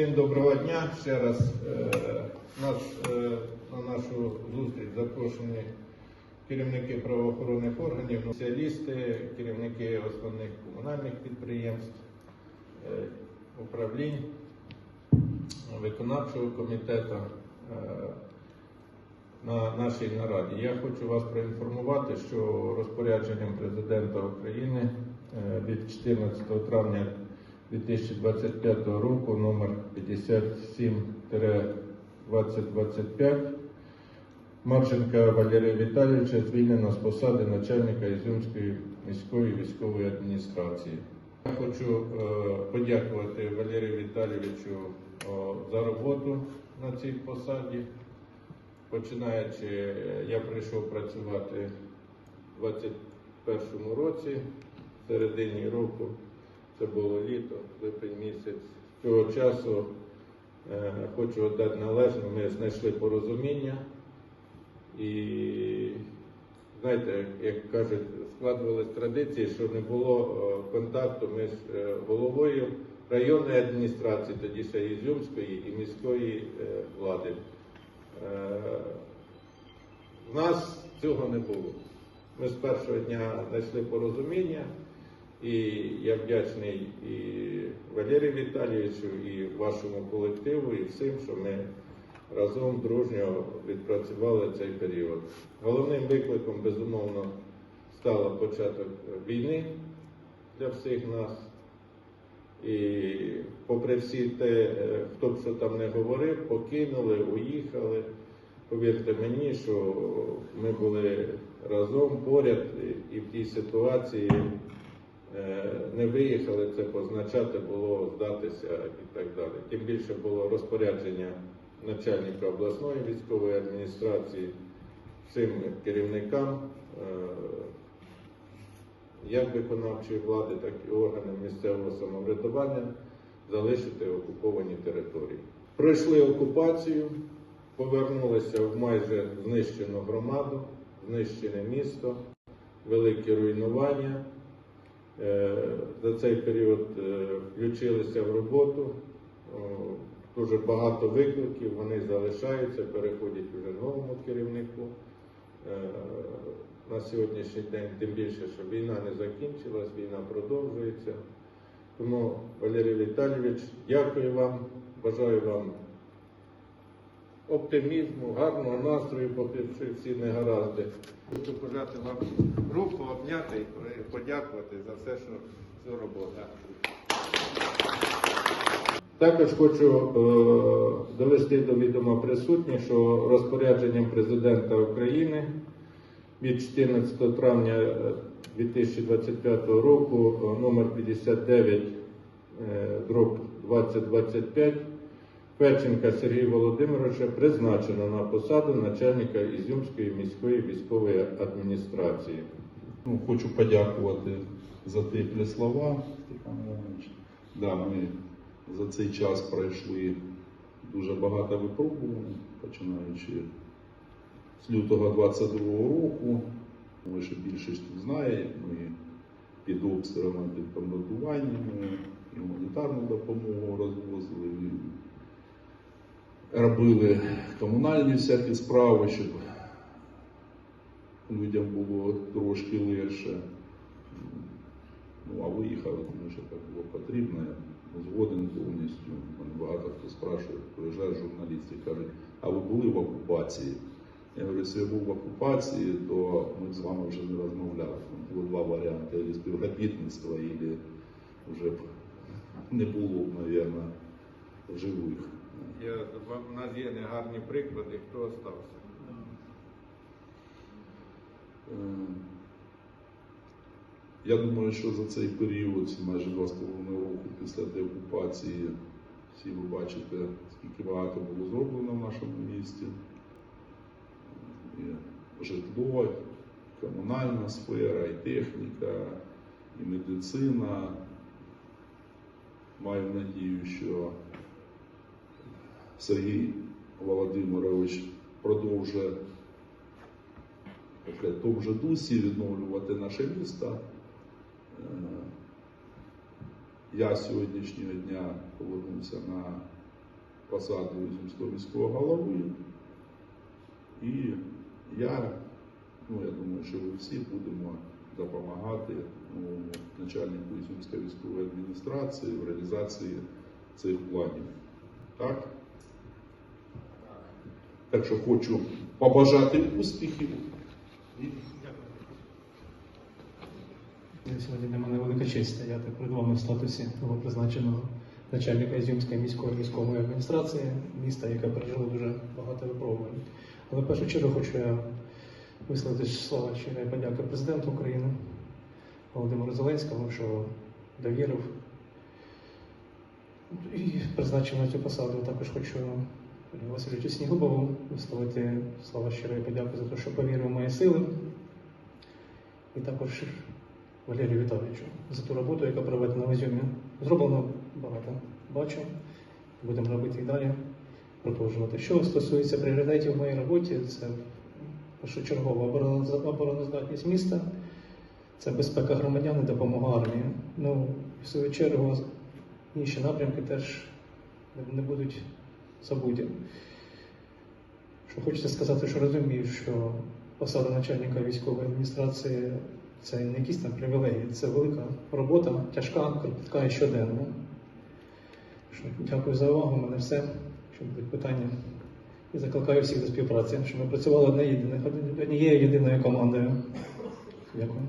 Всім доброго дня. Ще раз е, нас, е, на нашу зустріч запрошені керівники правоохоронних органів, спеціалісти, керівники основних комунальних підприємств, е, управлінь, виконавчого комітету на нашій нараді. Я хочу вас проінформувати, що розпорядженням президента України від 14 травня 2025 року номер 57-2025 Марченка Валерія Віталійовича звільнено з посади начальника Ізюмської міської військової адміністрації. Я хочу е, подякувати Валерію Віталійовичу за роботу на цій посаді. Починаючи, е, я прийшов працювати у 2021 році, в середині року, це було літо, липень місяць. З Цього часу е, хочу віддати належно, ми знайшли порозуміння і знаєте, як кажуть, складувались традиції, що не було е, контакту між е, головою районної адміністрації, тоді ще Ізюмської і міської е, влади. В нас цього не було. Ми з першого дня знайшли порозуміння, і я вдячний і Валерію Віталійовичу, і вашому колективу, і всім, що ми разом дружньо відпрацювали цей період. Головним викликом, безумовно, стало початок війни для всіх нас. І попри всі те, е, хто б що там не говорив, покинули, уїхали. Повірте мені, що ми були разом поряд і- в тій ситуації не виїхали, це позначати було здатися і так далі. Тим більше було розпорядження начальника обласної військової адміністрації всім керівникам. е, як виконавчої влади, так і органів місцевого самоврядування залишити окуповані території. Пройшли окупацію, повернулися в майже знищену громаду, знищене місто, великі руйнування. Е, За цей період е, включилися в роботу. Дуже багато викликів, вони залишаються, переходять вже новому керівнику. Е, на сьогоднішній день, тим більше, що війна не закінчилась, війна продовжується. Тому, Валерій Віталійович, дякую вам, бажаю вам оптимізму, гарного настрою, попри всі негаразди. Хочу пожати вам руку, обняти і подякувати за все, що цю роботу. Також хочу е, довести до відома присутніх, що розпорядженням президента України від 14 травня е, 2025 року е, номер 59 е, дроб 2025 Печенка Сергія Володимировича призначено на посаду начальника Ізюмської міської військової адміністрації. Ну, хочу подякувати за теплі слова, Степан Іванович. Да, ми за цей час пройшли дуже багато випробувань, починаючи з лютого 22 року. Ви ще більшість знає, ми під обстрілами, під командуваннями, і гуманітарну допомогу розвозили, робили комунальні всякі справи, щоб людям було трошки легше. Ну, а виїхали, тому що так було потрібно. Згоден повністю. Мене багато хто спрашує, приїжджають журналісти кажуть, а ви були в окупації? Я говорю, якщо я був в окупації, то ми з вами вже не розмовляли. Було два варіанти, або співробітництва, або вже б не було б, мабуть, живих. Я, у нас є негарні приклади, хто остався. Е, Я думаю, що за цей період, майже два з половиною року після деокупації, всі ви бачите, скільки багато було зроблено в нашому місті. І житло, і комунальна сфера, і техніка, і медицина. Маю надію, що Сергій Володимирович продовжує в тому же дусі відновлювати наше місто. Е, Я сьогоднішнього дня повернувся на посаду Ізюмського міського голови. І я, ну я думаю, що ви всі будемо допомагати ну, начальнику Ізюмської військової адміністрації в реалізації цих планів. Так? Так що хочу побажати успіхів. Сьогодні для мене велика честь стояти перед вами в статусі новопризначеного начальника Ізюмської міської військової адміністрації, міста, яке пережило дуже багато випробувань. Але в першу чергу хочу я висловити слова щирої подяки президенту України Володимиру Зеленському, що довірив і призначив на цю посаду. Також хочу Васильовичу Снігубову висловити слова щирої подяки за те, що повірив в мої сили. І також Валерію Віталійовичу за ту роботу, яка проведена в Ізюмі. Зроблено багато. Бачу. Будемо робити і далі, продовжувати. Що стосується пріоритетів в моїй роботі, це першочергова обороноздатність міста, це безпека громадян і допомога армії. Ну, в свою чергу, інші напрямки теж не будуть забуті. Що хочеться сказати, що розумію, що посада начальника військової адміністрації це не якісь там привілегії, це велика робота, тяжка, кропітка і щоденна. Що, Дякую за увагу, у мене все. Якщо будуть питання. І закликаю всіх до співпраці, щоб ми працювали однією єдиною командою. Дякую.